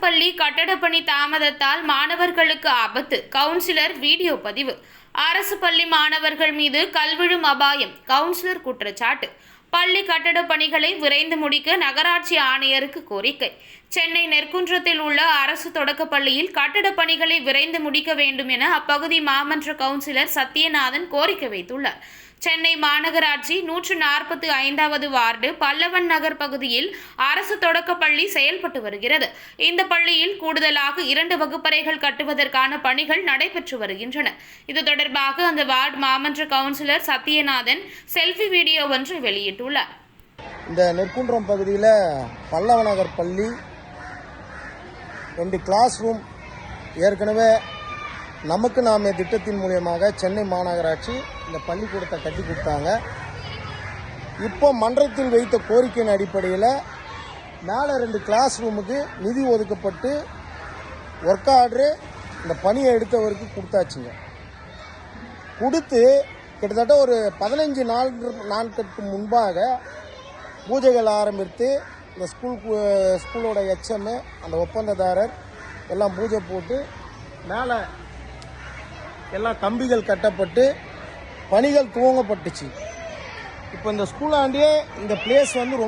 கட்டடப் பணி தாமதத்தால் மாணவர்களுக்கு ஆபத்து. கவுன்சிலர் வீடியோ பதிவு. அரசு பள்ளி மாணவர்கள் மீது கல்விழும் அபாயம். கவுன்சிலர் குற்றச்சாட்டு. பள்ளி கட்டட பணிகளை விரைந்து முடிக்க நகராட்சி ஆணையருக்கு கோரிக்கை. சென்னை நெற்குன்றத்தில் உள்ள அரசு தொடக்கப் பள்ளியில் கட்டட பணிகளை விரைந்து முடிக்க வேண்டும் என அப்பகுதி மாமன்ற கவுன்சிலர் சத்யநாதன் கோரிக்கை வைத்துள்ளார். சென்னை மாநகராட்சி நூற்று நாற்பத்தி ஐந்தாவது வார்டு பல்லவன் நகர் பகுதியில் அரசு தொடக்கப்பள்ளி செயல்பட்டு வருகிறது. இந்த பள்ளியில் கூடுதலாக இரண்டு வகுப்பறைகள் கட்டுவதற்கான பணிகள் நடைபெற்று வருகின்றன. இது தொடர்பாக அந்த வார்டு மாமன்ற கவுன்சிலர் சத்யநாதன் செல்ஃபி வீடியோ ஒன்று வெளியிட்டுள்ளார். இந்த நெற்குன்றம் பகுதியில் பல்லவநகர் பள்ளி ரெண்டு கிளாஸ் ரூம் ஏற்கனவே நமக்கு நாமே திட்டத்தின் மூலியமாக சென்னை மாநகராட்சி இந்த பள்ளிக்கூடத்தை கட்டி கொடுத்தாங்க. இப்போ மன்றத்தில் வைத்த கோரிக்கையின் அடிப்படையில் மேலே ரெண்டு கிளாஸ் ரூமுக்கு நிதி ஒதுக்கப்பட்டு ஒர்க் ஆர்டரு இந்த பணியை எடுத்தவருக்கு கொடுத்தாச்சுங்க. கொடுத்து கிட்டத்தட்ட ஒரு பதினஞ்சு நாள் நாட்களுக்கு முன்பாக பூஜைகள் ஆரம்பித்து இந்த ஸ்கூல் ஸ்கூலோட எச்எம்மு அந்த ஒப்பந்ததாரர் எல்லாம் பூஜை போட்டு மேலே எல்லாம் கம்பிகள் கட்டப்பட்டு பணிகள் துவங்கப்பட்டுச்சு. இப்போ இந்த ஸ்கூலாண்டியே இந்த பிளேஸ் வந்து ரொம்ப